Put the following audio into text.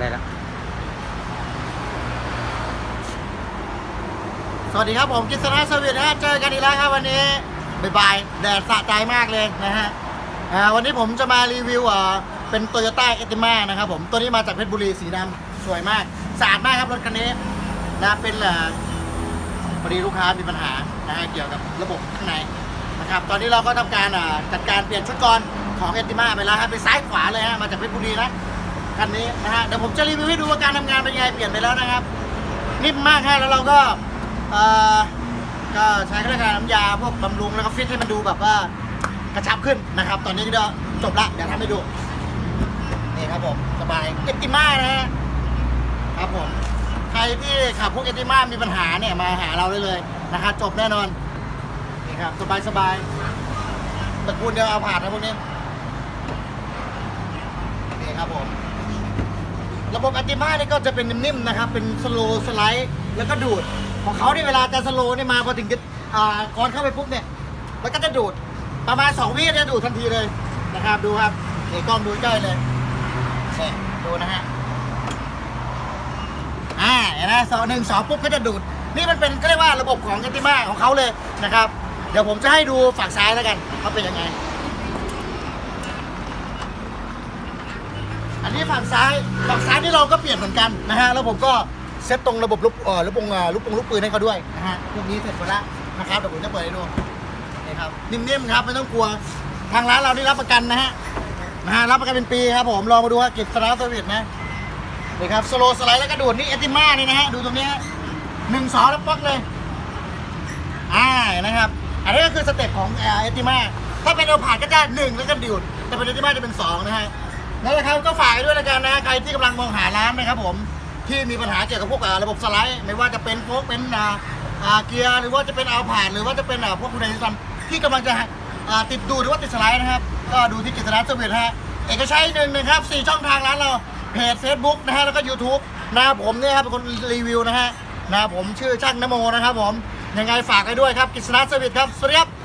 ได้แล้ว สวัสดีครับผมกิษณะสวีทนะฮะเจอกันอีกแล้วครับวันนี้บ่ายๆแดดสะใจมากเลยนะฮะอ่าวันนี้ผมจะมารีวิวอ่าเป็นโตโยต้าเอติมานะครับผมตัวนี้มาจากเพชรบุรีสีดำสวยมากสะอาดมากครับรถคันนี้นะเป็นอ่าพอดีลูกค้ามีปัญหานะฮะเกี่ยวกับระบบข้างในนะครับตอนนี้เราก็ทำการอ่าจัดการเปลี่ยนชุดกรของเอติมาไปแล้วฮะไปซ้ายขวาเลยฮะมาจากเพชรบุรีนะ คันนี้นะฮะเดี๋ยวผมจะรีวิวให้ดูว่าการทำงานเป็นยังไงเปลี่ยนไปแล้วนะครับนิ่มมากฮะแล้วเราก็เอ่อก็ใช้เครื่องการน้ำยาพวกบำรุงแล้วก็ฟิตให้มันดูแบบว่ากระชับขึ้นนะครับ ตอนนี้ก็จบละเดี๋ยวทำให้ดูนี่ครับผมสบายเอติมานะฮะครับผมใครที่ขับพวกเอติมามีปัญหาเนี่ยมาหาเราได้เลยนะครับจบแน่นอนนี่ครับสบายสบายตระกูลเดียวเอาผ่านนะพวกนี้นี่ครับผม ระบบอัติมานี่ก็จะเป็นนิ่มๆนะครับ เป็นสโลสไลด์แล้วก็ดูด ของเขาเนี่เวลาจะสโลนี่มาพอถึงจะอ่าก่อนเข้าไปปุ๊บเนี่ยแล้วก็จะดูดประมาณ2วิจะดูดทันทีเลยนะครับดูครับนี่กล้องดูใกล้เลยนี่ดูนะฮะอ่าเห็นไหมสองหนึ่งสองปุ๊บก็จะดูด นี่มันเป็นก็เรียกว่าระบบของอัติมาของเขาเลยนะครับ เดี๋ยวผมจะให้ดูฝั่งซ้ายแล้วกันว่าเป็นยังไง อันนี้ฝั่งซ้ายฝั่งซ้ายนี่เราก็เปลี่ยนเหมือนกันนะฮะแล้วผมก็เซตตรงระบบลูกเอ่อลูกปงลูกปงลูกปืนให้เขาด้วยนะฮะพวกนี้เสร็จหมดแล้วนะครับเดี๋ยวผมจะเปิดให้ดูนี่ครับนิ่มๆครับไม่ต้องกลัวทางร้านเรานี่รับประกันนะฮะนะฮะรับประกันเป็นปีครับผมลองมาดูว่ากิจสนาสวิตนะนี่ครับสโลสไลด์แล้วก็ดูดนี่เอติม่านี่นะฮะดูตรงนี้หนึ่งสองแล้วป๊อกเลยอ่านะครับอันนี้ก็คือสเต็ปของเอติม่าถ้าเป็นเอาผ่านก็จะหนึ่งแล้วก็ดิวดแต่เป็นเอติม่าจะเป็นสองนะฮะ นั่นแหละครับก็ฝากด้วยแล้วกันนะใครที่กำลังมองหาร้านนะครับผมที่มีปัญหาเกี่ยวกับพวกระบบสไลด์ไม่ว่าจะเป็นโฟกเป็นเกียร์หรือว่าจะเป็นเอาผ่านหรือว่าจะเป็นพวกคุณไดซัมที่กำลังจะติดดูหรือว่าติดสไลด์นะครับ ก็ดูที่กิจนาสวิตฮะเอกชัยหนึ่งนะครับสี่ช่องทางร้านเราเพจ Facebook นะฮะแล้วก็ YouTube นะผมเนี่ยครับเป็นคนรีวิวนะฮะนะผมชื่อช่างนโมนะครับผมยังไงฝากไว้ด้วยครับกิจนาสวิตครับสวัสดีครับ